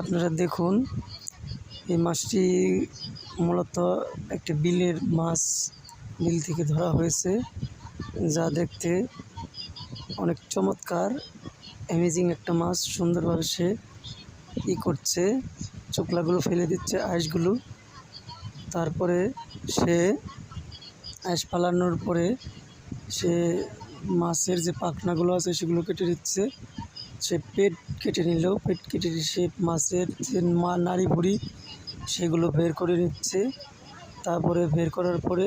আপনারা দেখুন, এই মাছটি মূলত একটি বিলের মাছ, বিল থেকে ধরা হয়েছে, যা দেখতে অনেক চমৎকার অ্যামেজিং একটা মাছ, সুন্দরভাবে সে ই করছে, চোখলাগুলো ফেলে দিচ্ছে আইসগুলো তারপরে সে আইস পালানোর পরে সে মাছের যে পাখনাগুলো আছে, সেগুলো কেটে দিচ্ছে সে পেট কেটে নিল। পেট কেটে সে মাছের যে মা নাড়ি ভুড়ি সেগুলো বের করে নিচ্ছে। তারপরে বের করার পরে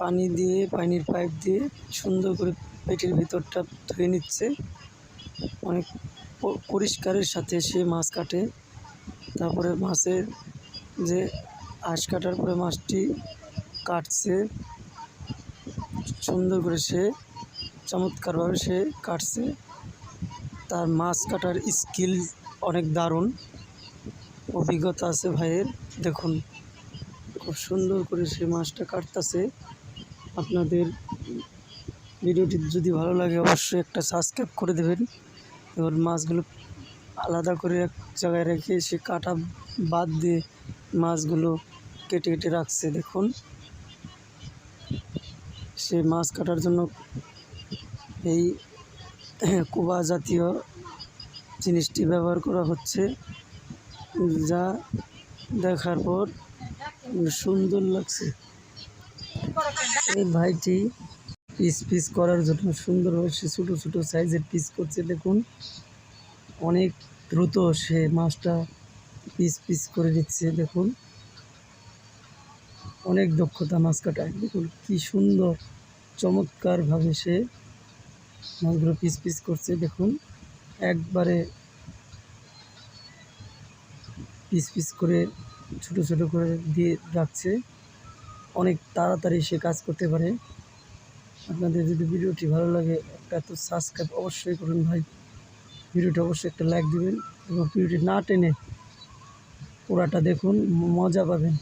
পানি দিয়ে, পানির পাইপ দিয়ে সুন্দর করে পেটের ভিতরটা ধুয়ে নিচ্ছে। অনেক পরিষ্কারের সাথে সে মাছ কাটে। তারপরে মাছের যে আঁশ কাটার পরে মাছটি কাটছে। সুন্দর করে সে চমৎকারভাবে সে কাটছে। তার মাছ কাটার স্কিল অনেক দারুণ। অভিজ্ঞতা আছে ভাইয়ের। দেখুন, খুব সুন্দর করে সে মাছটা কাটতেছে। আপনাদের ভিডিওটি যদি ভালো লাগে অবশ্যই একটা সাবস্ক্রাইব করে দেবেন। এবার মাছগুলো আলাদা করে এক জায়গায় রেখে সে কাটা বাদ দিয়ে মাছগুলো কেটে কেটে রাখছে। দেখুন, সে মাছ কাটার জন্য এই কুবা জাতীয় জিনিসটি ব্যবহার করা হচ্ছে, যা দেখার পর সুন্দর লাগছে। এই ভাইটি পিস পিস করার জন্য সুন্দরভাবে সে ছোটো ছোটো সাইজের পিস করছে। দেখুন, অনেক দ্রুত সে মাছটা পিস পিস করে দিচ্ছে দেখুন, অনেক দক্ষতা মাছ কাটায়। দেখুন, কী সুন্দর, চমৎকারভাবে সে মাছগুলো পিস পিস করছে, দেখুন। একবারে পিস পিস করে, ছোট ছোট করে দিয়ে রাখছে। অনেক তাড়াতাড়ি সে কাজ করতে পারে। আপনাদের যদি ভিডিওটি ভালো লাগে, একটা তো সাবস্ক্রাইব অবশ্যই করুন ভাই। ভিডিওটি অবশ্যই একটা লাইক দিবেন এবং ভিডিওটি না টেনে পুরাটা দেখুন, মজা পাবেন।